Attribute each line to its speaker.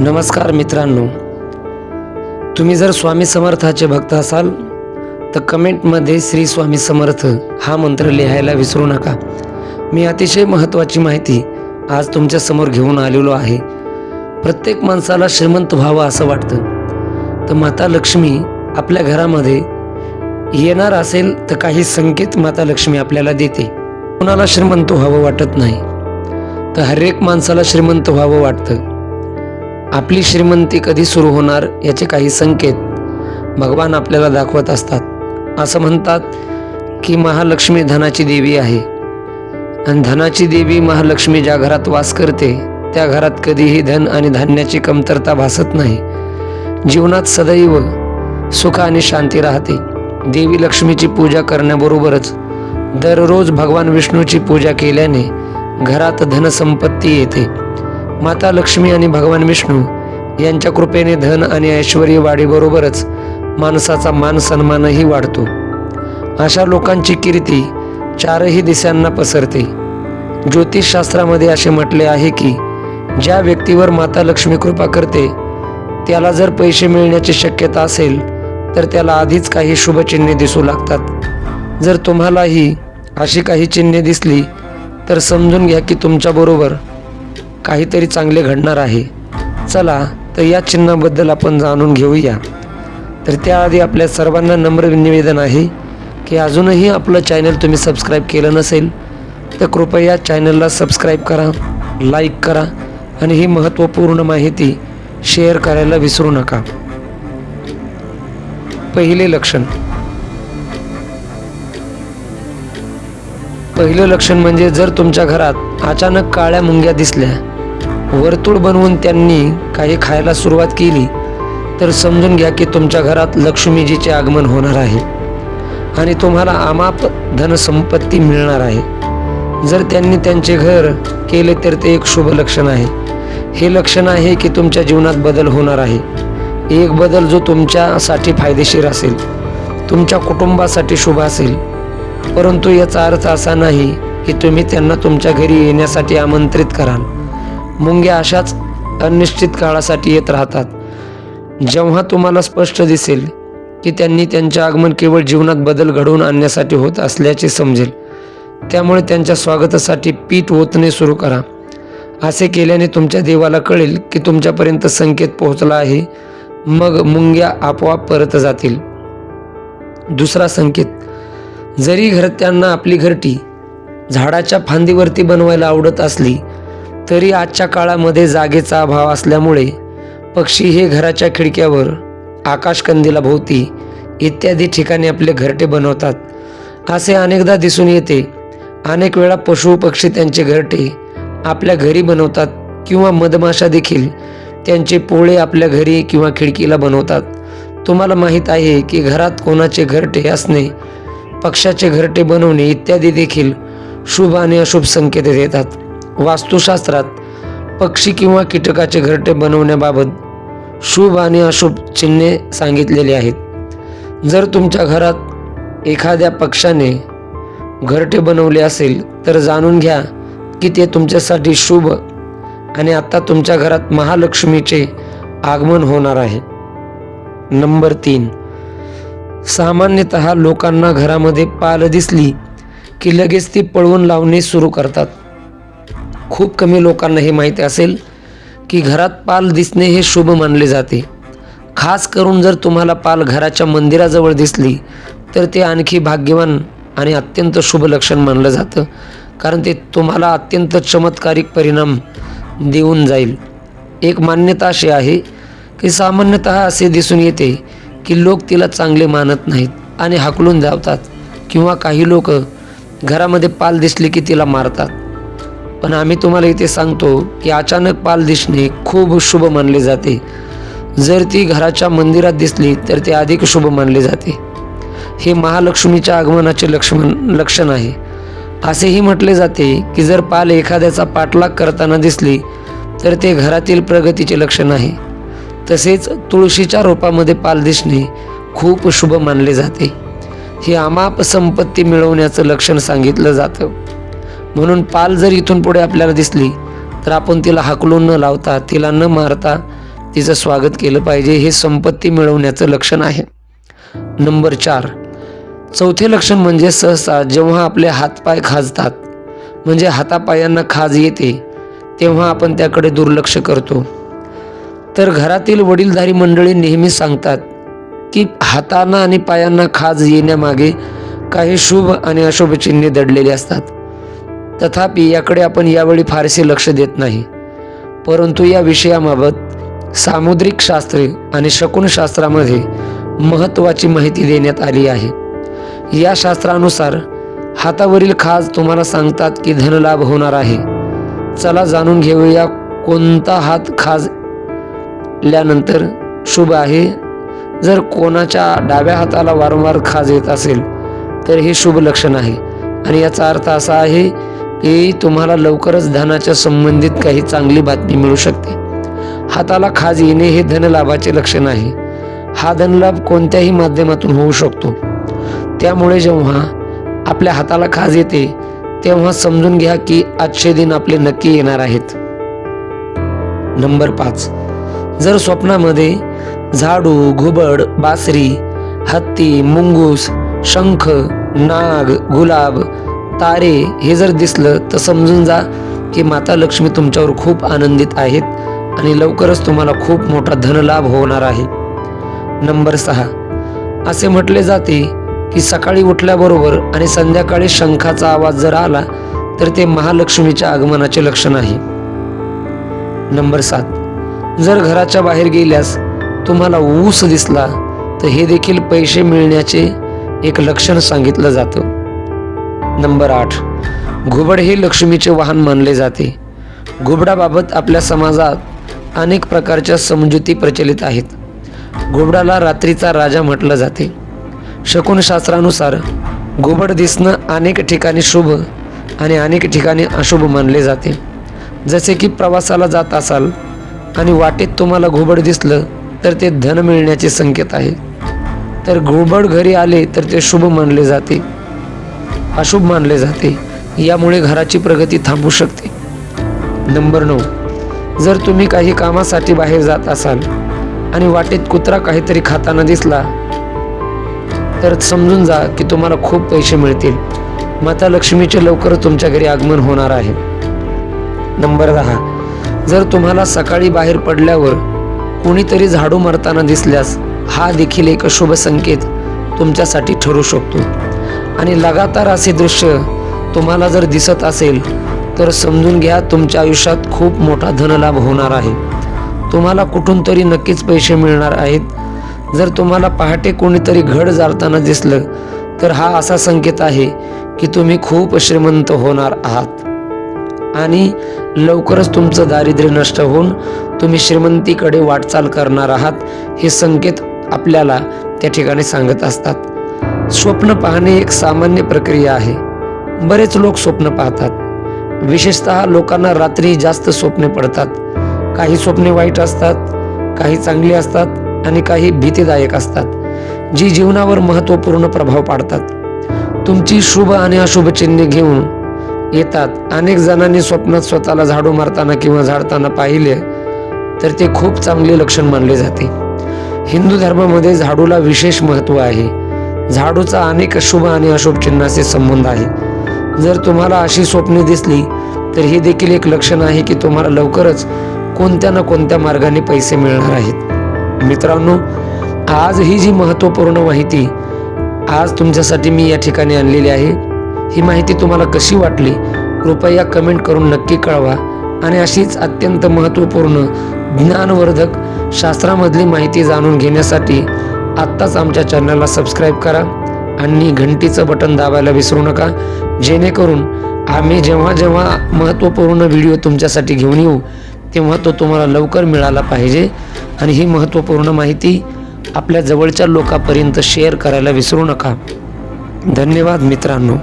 Speaker 1: नमस्कार मित्रांनो. तुम्ही जर स्वामी समर्थाचे भक्त असाल तर कमेंटमध्ये श्री स्वामी समर्थ हा मंत्र लिहायला विसरू नका. मी अतिशय महत्त्वाची माहिती आज तुमच्यासमोर घेऊन आलेलो आहे. प्रत्येक माणसाला श्रीमंत व्हावं असं वाटतं. तर माता लक्ष्मी आपल्या घरामध्ये येणार असेल तर काही संकेत माता लक्ष्मी आपल्याला देते. कोणाला श्रीमंत व्हावं वाटत नाही. तर हर एक माणसाला श्रीमंत व्हावं वाटतं. आपली श्रीमंती कधी सुरू होणार याचे काही संकेत भगवान आपल्याला दाखवत असतात. असं म्हणतात की महालक्ष्मी धनाची देवी आहे. आणि धनाची देवी महालक्ष्मी ज्या घरात वास करते त्या घरात कधीही धन आणि धान्याची कमतरता भासत नाही. जीवनात सदैव सुख आणि शांती राहते. देवी लक्ष्मीची पूजा करण्याबरोबरच दररोज भगवान विष्णूची पूजा केल्याने घरात धनसंपत्ती येते. माता लक्ष्मी आणि भगवान विष्णू यांच्या कृपेने धन आणि ऐश्वर वाढीबरोबरच माणसाचा मान सन्मानही वाढतो. अशा लोकांची कीर्ती चारही दिशांना पसरते. ज्योतिषशास्त्रामध्ये असे म्हटले आहे की ज्या व्यक्तीवर माता लक्ष्मी कृपा करते त्याला जर पैसे मिळण्याची शक्यता असेल तर त्याला आधीच काही शुभचिन्हे दिसू लागतात. जर तुम्हालाही अशी काही चिन्हे दिसली तर समजून घ्या की तुमच्याबरोबर काहीतरी चांगले घडणार आहे. चला तर या चिन्हाबद्दल आपण जाणून घेऊया. तर त्याआधी आपल्या सर्वांना नम्र निवेदन आहे की अजूनही आपलं चॅनल तुम्ही सबस्क्राईब केलं नसेल तर कृपया चॅनलला सबस्क्राईब करा लाईक करा आणि ही महत्त्वपूर्ण माहिती शेअर करायला विसरू नका. पहिले लक्षण. पहिलं लक्षण म्हणजे जर तुमच्या घरात अचानक काळ्या मुंग्या दिसल्या वर्तुळ बनवून त्यांनी काही खायला सुरुवात केली तर समजून घ्या की तुमच्या घरात लक्ष्मीजीचे आगमन होणार आहे आणि तुम्हाला अमाप धनसंपत्ती मिळणार आहे. जर त्यांनी त्यांचे घर केले तर ते एक शुभ लक्षण आहे. हे लक्षण आहे की तुमच्या जीवनात बदल होणार आहे. एक बदल जो तुमच्यासाठी फायदेशीर असेल तुमच्या कुटुंबासाठी शुभ असेल. परंतु याचा अर्थ असा नाही की तुम्ही त्यांना तुमच्या घरी येण्यासाठी आमंत्रित कराल. मुंग्या अशाच अनिश्चित काळासाठी येत राहतात. जेव्हा तुम्हाला स्पष्ट दिसेल की त्यांनी त्यांचे आगमन केवळ जीवनात बदल घडवून आणण्यासाठी होत असल्याचे समजेल त्यामुळे त्यांच्या स्वागतासाठी पीठ ओतणे सुरू करा. असे केल्याने तुमच्या देवाला कळेल की तुमच्यापर्यंत संकेत पोहोचला आहे मग मुंग्या आपोआप परत जातील. दुसरा संकेत जरी घरत्यांना आपली घरटी झाडाच्या फांदीवरती बनवायला आवडत असली तरी आजच्या काळामध्ये जागेचा अभाव असल्यामुळे पक्षी हे घराच्या खिडक्यावर आकाशकंदीला भोवती इत्यादी ठिकाणी आपले घरटे बनवतात. असे अनेकदा दिसून येते. अनेक वेळा पशु पक्षी त्यांचे घरटे आपल्या घरी बनवतात किंवा मधमाशा देखील त्यांचे पोळे आपल्या घरी किंवा खिडकीला बनवतात. तुम्हाला माहीत आहे की घरात कोणाचे घरटे असणे पक्षाचे घरटे बनवणे इत्यादी देखील शुभ आणि अशुभ संकेत देतात. वास्तुशास्त्रात पक्षी किंवा कीटकाचे घरटे बनवण्याबाबत शुभ आणि अशुभ चिन्हे सांगितलेली आहेत. जर तुमच्या घरात एखाद्या पक्षाने घरटे बनवले असेल तर जाणून घ्या की ते तुमच्यासाठी शुभ आणि आता तुमच्या घरात महालक्ष्मीचे आगमन होणार आहे. नंबर तीन. सामान्यतः लोकांना घरामध्ये पाल दिसली की लगेच ती पळवून लावणे सुरू करतात. खूप कमी लोकांना हे माहिती असेल की घरात पाल दिसणे हे शुभ मानले जाते. खास करून जर तुम्हाला पाल घराच्या मंदिराजवळ दिसली तर ते आणखी भाग्यवान आणि अत्यंत शुभ लक्षण मानलं जातं. कारण ते तुम्हाला अत्यंत चमत्कारिक परिणाम देऊन जाईल. एक मान्यता अशी आहे की सामान्यतः असे दिसून येते की लोक तिला चांगले मानत नाहीत आणि हाकलून धावतात किंवा काही लोक घरामध्ये पाल दिसली की तिला मारतात. पण आम्ही तुम्हाला इथे सांगतो की अचानक पाल दिसणे खूप शुभ मानले जाते. जर ती घराच्या मंदिरात दिसली तर ते अधिक शुभ मानले जाते. हे महालक्ष्मीच्या आगमनाचे लक्ष्मण लक्षण आहे. असेही म्हटले जाते की जर पाल एखाद्याचा पाठलाग करताना दिसली तर ते घरातील प्रगतीचे लक्षण आहे. तसेच तुळशीच्या रोपामध्ये पाल दिसणे खूप शुभ मानले जाते. हे अमाप संपत्ती मिळवण्याचं लक्षण सांगितलं जातं. म्हणून पाल जर इथून पुढे आपल्याला दिसली तर आपण तिला हाकलून न लावता तिला न मारता तिचं स्वागत केलं पाहिजे हे संपत्ती मिळवण्याचं लक्षण आहे. नंबर चार. चौथे लक्षण म्हणजे सहसा जेव्हा आपले हातपाय खाजतात म्हणजे हातापायांना खाज येते तेव्हा आपण त्याकडे दुर्लक्ष करतो. तर घरातील वडीलधारी मंडळी नेहमी सांगतात की हातांना आणि पायांना खाज येण्यामागे काही शुभ आणि अशुभ चिन्हे दडलेली असतात. तथापि याकडे आपण यावेळी फारसे लक्ष देत नाही. परंतु या विषयाबाबत सामुद्रिक शास्त्रे आणि शकुनशास्त्रामध्ये महत्त्वाची माहिती देण्यात आली आहे. या शास्त्रानुसार हातावरील खाज तुम्हाला सांगतात की धनलाभ होणार आहे. चला जाणून घेऊया कोणता हात खाजल्यानंतर शुभ आहे. जर कोणाच्या डाव्या हाताला वारंवार खाज येत असेल तर हे शुभ लक्षण आहे. आणि याचा अर्थ असा आहे की तुम्हाला लवकरच धनाच्या संबंधित काही चांगली बातमी मिळू शकते. हाताला खाज येणे हे धनलाभाचे लक्षण आहे. हा धनलाभ कोणत्याही माध्यमातून होऊ शकतो. त्यामुळे जेव्हा आपल्या हाताला खाज येते तेव्हा समजून घ्या की आजचे दिन आपले नक्की येणार आहेत. नंबर पाच. जर स्वप्नामध्ये झाडू घुबड बासरी हत्ती मुंगूस शंख नाग गुलाब तारे हे जर दिसलं तर समजून जा की माता लक्ष्मी तुमच्यावर खूप आनंदित आहेत आणि लवकरच तुम्हाला खूप मोठा धनलाभ होणार आहे. नंबर सहा. असे म्हटले जाते की सकाळी उठल्याबरोबर आणि संध्याकाळी शंखाचा आवाज जर आला तर ते महालक्ष्मीच्या आगमनाचे लक्षण आहे. नंबर सात. जर घराच्या बाहेर गेल्यास तुम्हाला ऊस दिसला तर हे देखील पैसे मिळण्याचे एक लक्षण सांगितलं जातं. नंबर आठ. घुबड हे लक्ष्मीचे वाहन मानले जाते. घुबडाबाबत आपल्या समाजात अनेक प्रकारच्या समजुती प्रचलित आहेत. घुबडाला रात्रीचा राजा म्हटलं जाते. शकुनशास्त्रानुसार घुबड दिसणं अनेक ठिकाणी शुभ आणि अनेक ठिकाणी अशुभ मानले जाते. जसे की प्रवासाला जात असाल आणि वाटेत तुम्हाला घुबड दिसलं तर ते धन मिळण्याचे संकेत आहे. तर घुबड घरी आले तर ते शुभ मानले जाते. अशुभ मानले जाते. यामुळे घराची प्रगती थांबू शकते. नंबर नऊ. जर तुम्ही काही कामासाठी बाहेर जात असाल आणि वाटेत कुत्रा काहीतरी खाताना दिसला तर समजून जा की तुम्हाला खूप पैसे मिळतील. माता लक्ष्मीचे लवकर तुमच्या घरी आगमन होणार आहे. नंबर दहा. जर तुम्हाला सकाळी बाहेर पडल्यावर कोणीतरी झाडू मारताना दिसल्यास हा देखील एक शुभ संकेत तुमच्यासाठी ठरू शकतो. आणि लगातार असे दृश्य तुम्हाला जर दिसत असेल तर समजून घ्या तुमच्या आयुष्यात खूप मोठा धनलाभ होणार आहे. तुम्हाला कुठून तरी नक्कीच पैसे मिळणार आहेत. जर तुम्हाला पहाटे कोणीतरी घड जाळताना दिसलं तर हा असा संकेत आहे की तुम्ही खूप श्रीमंत होणार आहात. आणि लवकरच तुमचं दारिद्र्य नष्ट होऊन तुम्ही श्रीमंतीकडे वाटचाल करणार आहात हे संकेत आपल्याला त्या ठिकाणी सांगत असतात. स्वप्न पाहणे एक सामान्य प्रक्रिया आहे. बरेच लोक स्वप्न पाहतात. विशेषतः लोकांना रात्री जास्त स्वप्ने पडतात. काही स्वप्ने वाईट असतात काही चांगली असतात आणि काही भीतीदायक असतात जी जीवनावर महत्त्वपूर्ण प्रभाव पाडतात. तुमची शुभ आणि अशुभ चिन्हे घेऊन येतात. अनेक जणांनी स्वप्नात स्वतःला झाडू मारताना किंवा झाडताना पाहिले तर ते खूप चांगले लक्षण मानले जाते. हिंदू धर्मामध्ये झाडूला विशेष महत्त्व आहे. झाडूचा अनेक शुभ आणि अशुभ चिन्हाचे संबंध आहे. जर तुम्हाला अशी स्वप्ने दिसली तर हे देखील एक लक्षण आहे की तुम्हाला लवकरच कोणत्या ना कोणत्या मार्गाने पैसे मिळणार आहेत. मित्रांनो आज ही जी महत्त्वपूर्ण माहिती आज तुमच्यासाठी मी या ठिकाणी आणलेली आहे. ही माहिती तुम्हाला कशी वाटली कृपया कमेंट करून नक्की कळवा आणि अशीच अत्यंत महत्त्वपूर्ण ज्ञानवर्धक शास्त्रामधली माहिती जाणून घेण्यासाठी आत्ताच आमच्या चॅनलला सबस्क्राईब करा आणि घंटीचं बटन दाबायला विसरू नका. जेणेकरून आम्ही जेव्हा जेव्हा महत्त्वपूर्ण व्हिडिओ तुमच्यासाठी घेऊन येऊ तेव्हा तो तुम्हाला लवकर मिळाला पाहिजे. आणि ही महत्त्वपूर्ण माहिती आपल्या जवळच्या लोकांपर्यंत शेअर करायला विसरू नका. धन्यवाद मित्रांनो.